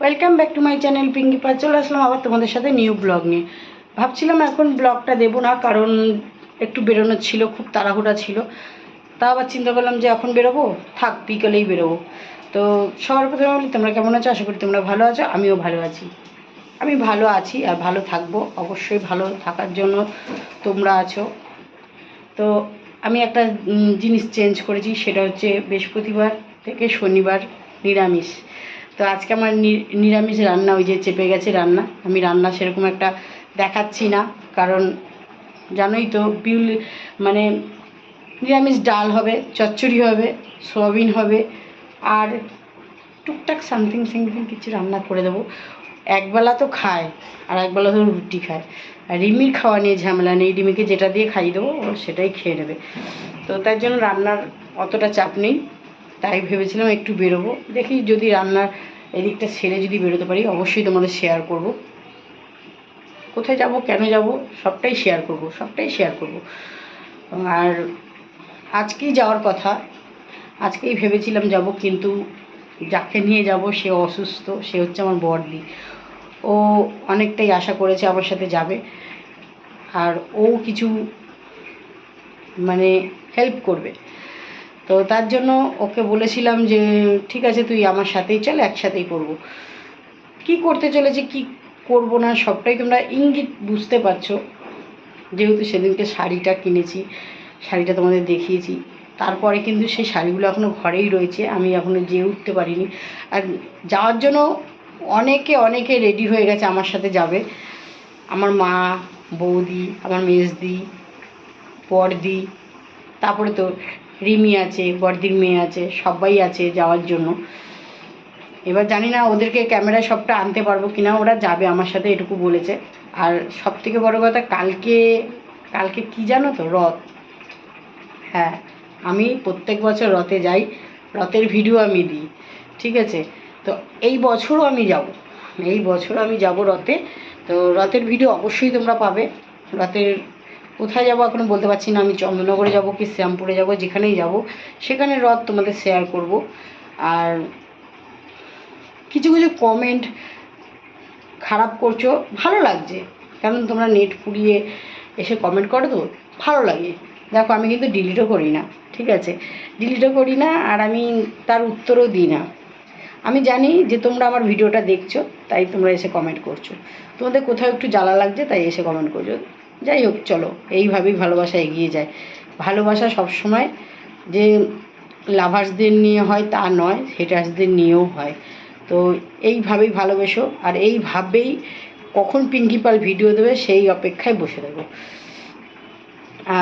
Welcome back to my channel Pinky পা চলে আসলাম আবার তোমাদের সাথে নিউ ব্লগ নিয়ে। ভাবছিলাম এখন ব্লগটা দেবো না, কারণ একটু বেরোনোর ছিল, খুব তাড়াহুড়া ছিল। তা আবার চিন্তা করলাম যে এখন বেরোবো? থাক, বিকেলেই বেরোবো। তো সবার প্রথমে বলি, তোমরা কেমন আছো? আশা করি তোমরা ভালো আছো, আমিও ভালো আছি। আমি ভালো আছি আর ভালো থাকব, অবশ্যই ভালো থাকার জন্য তোমরা আছো। তো আমি একটা জিনিস চেঞ্জ করেছি, সেটা হচ্ছে বৃহস্পতিবার থেকে শনিবার নিরামিষ। তো আজকে আমার নিরামিষ রান্না, ওই যে চেপে গেছে রান্না। আমি রান্না সেরকম একটা দেখাচ্ছি না, কারণ জানোই তো, বিউল মানে নিরামিষ ডাল হবে, চচ্চড়ি হবে, সোয়াবিন হবে, আর টুকটাক সামথিং সামথিং কিছু রান্না করে দেবো। একবেলা তো খায়, আর একবেলা তো রুটি খায়। আর রিমির খাওয়া নিয়ে ঝামেলা নেই, রিমিকে যেটা দিয়ে খাইয়ে দেবো, ও সেটাই খেয়ে নেবে। তো তার জন্য রান্নার অতটা চাপ নেই, তাই ভেবেছিলাম একটু বেরোবো। দেখি যদি রান্নার এদিকটা সেরে যদি বেরোতে পারি, অবশ্যই তোমাদের শেয়ার করব। কোথায় যাব, কেন যাব, সবটাই শেয়ার করব, সবটাই শেয়ার করব। আর আজকেই যাওয়ার কথা। আজকেই ভেবেছিলাম যাব, কিন্তু যাকে নিয়ে যাব, সে অসুস্থ, সে হচ্ছে আমার বড়দি। ও অনেকটাই আশা করেছে আমার সাথে যাবে। আর ও কিছু মানে হেল্প করবে। তো তার জন্য ওকে বলেছিলাম যে, ঠিক আছে, তুই আমার সাথেই চল, একসাথেই করব। কি করতে চলেছে, কি করব না, সবটাই তোমরা ইঙ্গিত বুঝতে পারছ। যেহেতু সেদিনকে শাড়িটা কিনেছি, শাড়িটা তোমাদের দেখিয়েছি, তারপরে কিন্তু সেই শাড়িগুলো এখনও ঘরেই রয়েছে, আমি এখনও যেয়ে উঠতে পারিনি। আর যাওয়ার জন্য অনেকে অনেকে রেডি হয়ে গেছে আমার সাথে যাবে। আমার মা, বৌদি, আমার মেজদি, বড়দি, তারপরে তো রিমি আছে বড়দির মেয়ে আছে, সবাই আছে যাওয়ার জন্য। এবার জানি না ওদেরকে ক্যামেরায় সবটা আনতে পারব কিনা, ওরা যাবে আমার সাথে, এটুকু বলেছে। আর সব থেকে বড় কথা, কালকে কালকে কি জানো তো, রথ। হ্যাঁ আমি প্রত্যেক বছর রথে যাই, রথের ভিডিও আমি দিই, ঠিক আছে? তো এই বছরও আমি যাব, এই বছর আমি যাব রথে। তো রথের ভিডিও অবশ্যই তোমরা পাবে, রথের কোথায় যাব এখনও বলতে পারছি না, আমি চন্দ্রনগরে যাব কি শ্যামপুরে যাব, যেখানেই যাব, সেখানে রথ তোমাদের শেয়ার করব। আর কিছু কিছু কমেন্ট খারাপ করছ, ভালো লাগছে। কারণ তোমরা নেট পুড়িয়ে এসে কমেন্ট করো তো, ভালো লাগে। দেখো, আমি কিন্তু ডিলিটও করি না, ঠিক আছে? ডিলিটও করি না, আর আমি তার উত্তরও দিই না। আমি জানি যে তোমরা আমার ভিডিওটা দেখছ, তাই তোমরা এসে কমেন্ট করছ। তোমাদের কোথাও একটু জ্বালা লাগছে, তাই এসে কমেন্ট করছ। যাই হোক, চলো, এইভাবেই ভালোবাসা এগিয়ে যায়। ভালোবাসা সবসময় যে লাভার্সদের নিয়ে হয় তা নয় হেটার্সদের নিয়েও হয়। তো এইভাবেই ভালোবেসো, আর এইভাবেই কখন পিঙ্কি পাল ভিডিও দেবে সেই অপেক্ষায় বসে দেবো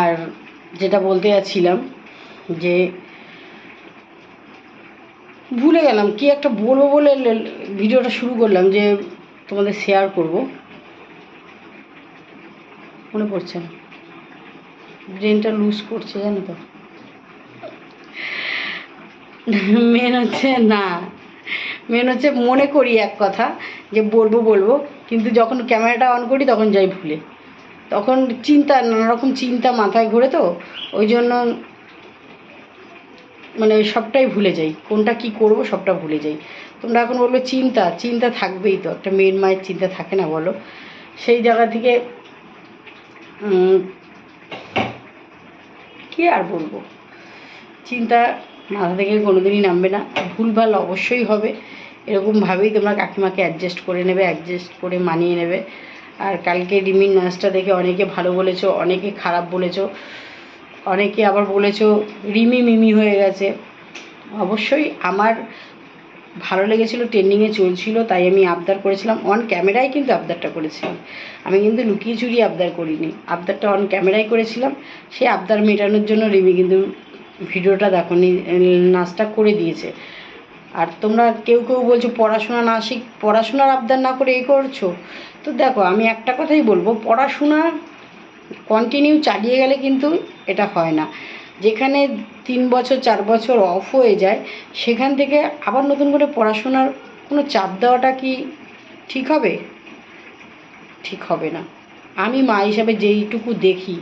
আর যেটা বলতে যাচ্ছিলাম যে ভুলে গেলাম, কি একটা বলব বলে ভিডিওটা শুরু করলাম যে তোমাদের শেয়ার করব। মনে পড়ছে না। ব্রেনটা লুজ করছে, জানো তো। মেন হচ্ছে না। মেন হচ্ছে মনে করি এক কথা, যে বলব বলব, কিন্তু যখন ক্যামেরাটা অন করি তখন যাই ভুলে। তখন চিন্তা নানা রকম চিন্তা মাথায় ঘোরে তো, ওই জন্য মানে সবটাই ভুলে যাই। কোনটা কি করব সবটা ভুলে যাই। তোমরা এখন বলবে চিন্তা চিন্তা থাকবেই তো। একটা মেয়ের মায়ের চিন্তা থাকে না বলো। সেই জায়গা থেকে কি আর বলব? চিন্তা মাথা থেকে কোনোদিনই নামবে না। ভুলভাল অবশ্যই হবে। এরকমভাবেই তোমরা কাকিমাকে অ্যাডজাস্ট করে নেবে অ্যাডজাস্ট করে মানিয়ে নেবে। আর কালকে রিমির নাচটা দেখে অনেকে ভালো বলেছ, অনেকে খারাপ বলেছ, অনেকে আবার বলেছ, রিমি, মিমি হয়ে গেছে। অবশ্যই আমার ভালো লেগেছিলো ট্রেন্ডিংয়ে চলছিল, তাই আমি আবদার করেছিলাম। অন ক্যামেরায় কিন্তু আবদারটা করেছিলাম। আমি কিন্তু লুকিয়ে চুরিয়ে আবদার করিনি। আবদারটা অন ক্যামেরায় করেছিলাম। সেই আবদার মেটানোর জন্য রিমি কিন্তু ভিডিওটা দেখো নাচটা করে দিয়েছে। আর তোমরা কেউ কেউ বলছো, পড়াশোনা না শিখ, পড়াশোনার আবদার না করে এই করছ? তো দেখো, আমি একটা কথাই বলব, পড়াশোনা কন্টিনিউ চালিয়ে গেলে কিন্তু এটা হয় না। যেখানে তিন বছর, চার বছর অফ হয়ে যায়, সেখান থেকে আবার নতুন করে পড়াশোনার কোনো চাপ দেওয়াটা কি ঠিক হবে? ঠিক হবে না। আমি মা হিসাবে যেইটুকু দেখি,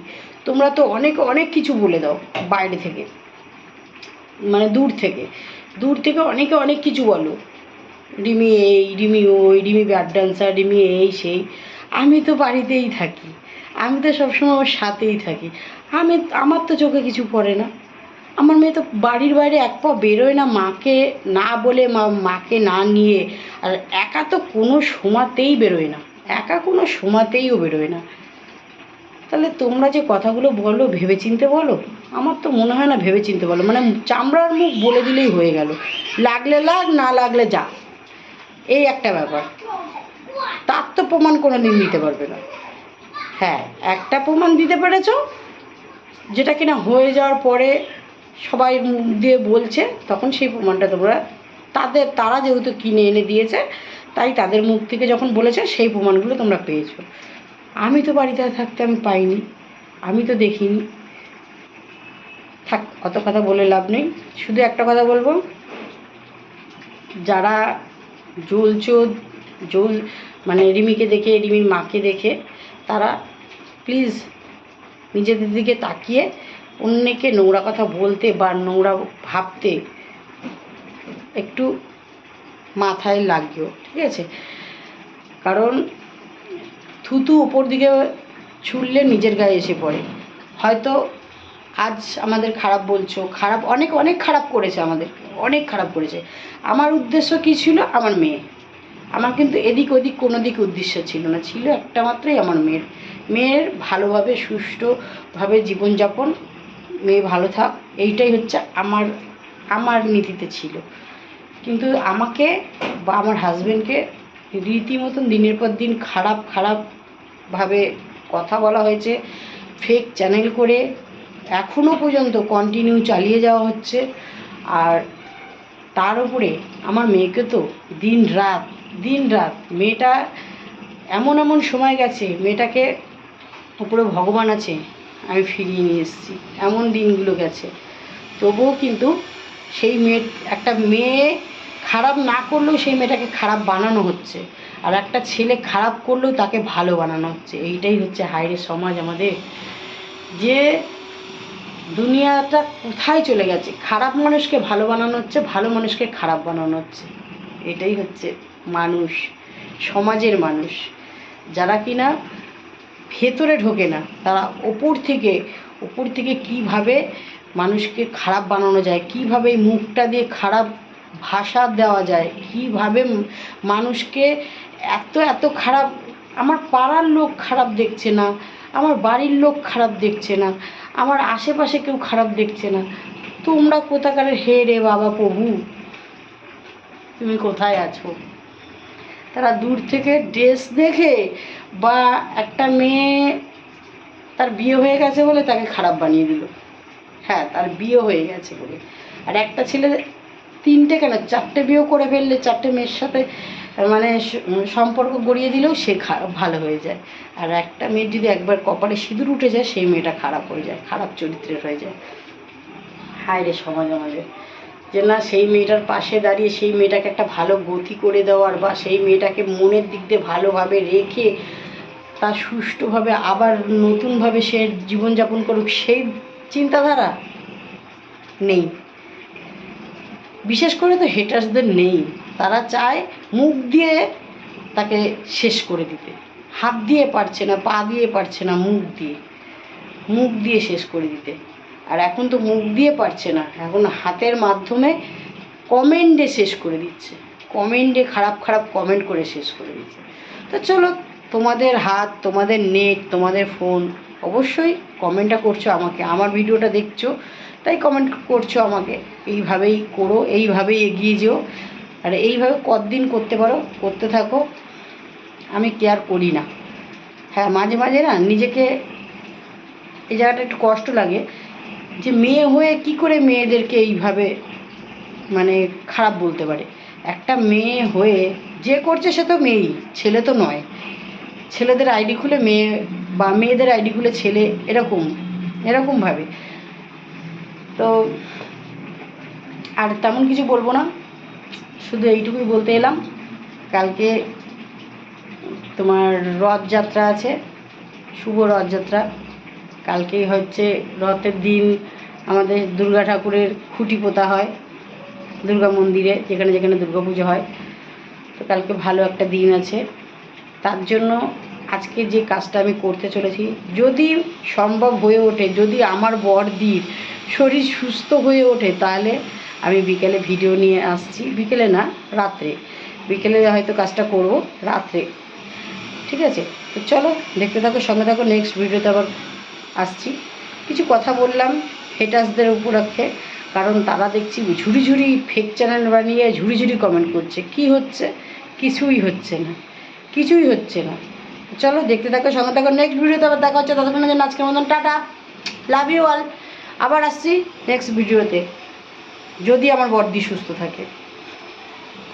তোমরা তো অনেক অনেক কিছু বলে দাও বাইরে থেকে। মানে দূর থেকে। দূর থেকে অনেকে অনেক কিছু বলো। রিমি এই, রিমি ওই, রিমি ব্যাড ডান্সার, রিমি এই, সেই। আমি তো বাড়িতেই থাকি। আমি তো সবসময় আমার সাথেই থাকি। আমি, আমার তো চোখে কিছু পড়ে না। আমার মেয়ে তো বাড়ির বাইরে এক পা বেরোয় না মাকে না বলে মা, মাকে না নিয়ে। আর একা তো কোনো সময়তেই বেরোয় না। একা কোনো সময়তেইও বেরোয় না। তাহলে তোমরা যে কথাগুলো বলো, ভেবেচিন্তে বলো? আমার তো মনে হয় না ভেবেচিন্তে বলো। মানে চামড়ার মুখ বলে দিলেই হয়ে গেল। লাগলে লাগ, না লাগলে যা। এই একটা ব্যাপার। তার তো প্রমাণ কোনো দিন দিতে পারবে না। হ্যাঁ একটা প্রমাণ দিতে পেরেছ? যেটা কিনা হয়ে যাওয়ার পরে সবাই মুখ দিয়ে বলছে, তখন সেই প্রমাণটা তোমরা, তাদের, তারা যেহেতু কিনে এনে দিয়েছে, তাই তাদের মুখ থেকে যখন বলেছে, সেই প্রমাণগুলো তোমরা পেয়েছ। আমি তো বাড়িতে থাকতে আমি পাইনি, আমি তো দেখিনি। থাক, অত কথা বলে লাভ নেই। শুধু একটা কথা বলব, যারা জ্বলছ, জ্বল মানে রিমিকে দেখে, রিমির মাকে দেখে তারা প্লিজ নিজেদের দিকে তাকিয়ে অন্যকে নোংরা কথা বলতে বা নোংরা ভাবতে একটু মাথায় লাগিও, ঠিক আছে? কারণ থুতু ওপর দিকে ছুড়লে নিজের গায়ে এসে পড়ে। হয়তো আজ আমাদের খারাপ বলছো, খারাপ অনেক অনেক খারাপ করেছে আমাদের অনেক খারাপ করেছে। আমার উদ্দেশ্য কী ছিল? আমার মেয়ে। আমার কিন্তু এদিক ওদিক কোনো দিক উদ্দেশ্য ছিল না। ছিল একটা মাত্রই আমার মেয়ের। মেয়ের ভালোভাবে, সুষ্ঠুভাবে জীবনযাপন, মেয়ে ভালো থাক, এইটাই হচ্ছে আমার আমার নীতিতে ছিল। কিন্তু আমাকে বা আমার হাজবেন্ডকে রীতিমতন দিনের পর দিন খারাপ, খারাপভাবে কথা বলা হয়েছে ফেক চ্যানেল করে এখনও পর্যন্ত কন্টিনিউ চালিয়ে যাওয়া হচ্ছে। আর তার উপরে আমার মেয়েকে তো দিন রাত দিন রাত মেয়েটা এমন এমন সময় গেছে, মেয়েটাকে উপরে ভগবান আছে, আমি ফিরিয়ে নিয়ে এসেছি। এমন দিনগুলো গেছে। তবুও কিন্তু সেই মেয়ে, একটা মেয়ে খারাপ না করলেও সেই মেয়েটাকে খারাপ বানানো হচ্ছে। আর একটা ছেলে খারাপ করলেও তাকে ভালো বানানো হচ্ছে। এইটাই হচ্ছে হায়রে সমাজ আমাদের। যে দুনিয়াটা কোথায় চলে গেছে? খারাপ মানুষকে ভালো বানানো হচ্ছে, ভালো মানুষকে খারাপ বানানো হচ্ছে। এটাই হচ্ছে মানুষ, সমাজের মানুষ। যারা কিনা ভেতরে ঢোকে না, তারা ওপর থেকে ওপর থেকে কীভাবে মানুষকে খারাপ বানানো যায়, কীভাবে এই মুখটা দিয়ে খারাপ ভাষা দেওয়া যায়, কীভাবে মানুষকে এত এত খারাপ, আমার পাড়ার লোক খারাপ দেখছে না, আমার বাড়ির লোক খারাপ দেখছে না আমার আশেপাশে কেউ খারাপ দেখছে না। তোমরা কোথাকার হে রে বাবা প্রভু? তুমি কোথায় আছো? তারা দূর থেকে ড্রেস দেখে বা একটা মেয়ে তার বিয়ে হয়ে গেছে বলে তাকে খারাপ বানিয়ে দিল। হ্যাঁ তার বিয়ে হয়ে গেছে বলে। আর একটা ছেলে তিনটে কেন? চারটে বিয়েও করে ফেললে চারটে মেয়ের সাথে মানে সম্পর্ক গড়িয়ে দিলেও সে ভালো হয়ে যায়। আর একটা মেয়ের যদি একবার কপালে সিঁদুর উঠে যায়, সেই মেয়েটা খারাপ হয়ে যায়, খারাপ চরিত্রের হয়ে যায়। হায় রে সমাজ আমাদের। যে না, সেই মেয়েটার পাশে দাঁড়িয়ে সেই মেয়েটাকে একটা ভালো গতি করে দেওয়ার বা সেই মেয়েটাকে মনের দিক দিয়ে ভালোভাবে রেখে তার সুষ্ঠুভাবে আবার নতুনভাবে সে জীবনযাপন করুক, সেই চিন্তাধারা নেই। বিশেষ করে তো হেটার্সদের নেই। তারা চায় মুখ দিয়ে তাকে শেষ করে দিতে। হাত দিয়ে পারছে না, পা দিয়ে পারছে না মুখ দিয়ে। মুখ দিয়ে শেষ করে দিতে। আর এখন তো মুখ দিয়ে পারছে না, এখন হাতের মাধ্যমে কমেন্টে শেষ করে দিচ্ছে। কমেন্টে খারাপ খারাপ কমেন্ট করে শেষ করে দিচ্ছে। তো চলো, তোমাদের হাত, তোমাদের নেট তোমাদের ফোন অবশ্যই কমেন্টটা করছ আমাকে। আমার ভিডিওটা দেখছ। তাই কমেন্ট করছ আমাকে। এইভাবেই করো, এইভাবেই এগিয়ে যেও। আর এইভাবে কতদিন করতে পারো, করতে থাকো। আমি কেয়ার করি না। হ্যাঁ মাঝে মাঝে না নিজেকে এই জায়গাটা একটু কষ্ট লাগে যে মেয়ে হয়ে কি করে মেয়েদেরকে এইভাবে মানে খারাপ বলতে পারে? একটা মেয়ে হয়ে যে করছে সে তো মেয়েই, ছেলে তো নয়। ছেলেদের আইডি খুলে মেয়ে বা মেয়েদের আইডি খুলে ছেলে এরকম, এরকমভাবে। তো আর তেমন কিছু বলব না। শুধু এইটুকুই বলতে এলাম। কালকে তোমার রথযাত্রা আছে, শুভ রথযাত্রা। কালকেই হচ্ছে রথের দিন আমাদের দুর্গা ঠাকুরের খুঁটি পোতা হয়, দুর্গা মন্দিরে, যেখানে যেখানে দুর্গা পুজো হয়। তো কালকে ভালো একটা দিন আছে। তার জন্য আজকে যে কাজটা আমি করতে চলেছি, যদি সম্ভব হয়ে ওঠে, যদি আমার বরদির শরীর সুস্থ হয়ে ওঠে, তাহলে আমি বিকেলে ভিডিও নিয়ে আসছি। বিকেলে না, রাত্রে। বিকেলে হয়তো কাজটা করব রাত্রে। ঠিক আছে? তো চলো, দেখতে থাকো, সঙ্গে থাকো নেক্সট ভিডিওতে আবার আসছি। কিছু কথা বললাম হেটার্সদের উপলক্ষে কারণ তারা দেখছি ঝুড়ি ঝুড়ি ফেক চ্যানেল বানিয়ে ঝুড়ি ঝুড়ি কমেন্ট করছে। কি হচ্ছে? কিছুই হচ্ছে না। কিছুই হচ্ছে না। চলো, দেখতে থাকো, সঙ্গে থাকো নেক্সট ভিডিওতে আবার দেখা হচ্ছে। ততক্ষণের জন্য আজকের মতন টাটা। লাভ ইউ অল আবার আসছি নেক্সট ভিডিওতে যদি আমার বর্দি সুস্থ থাকে।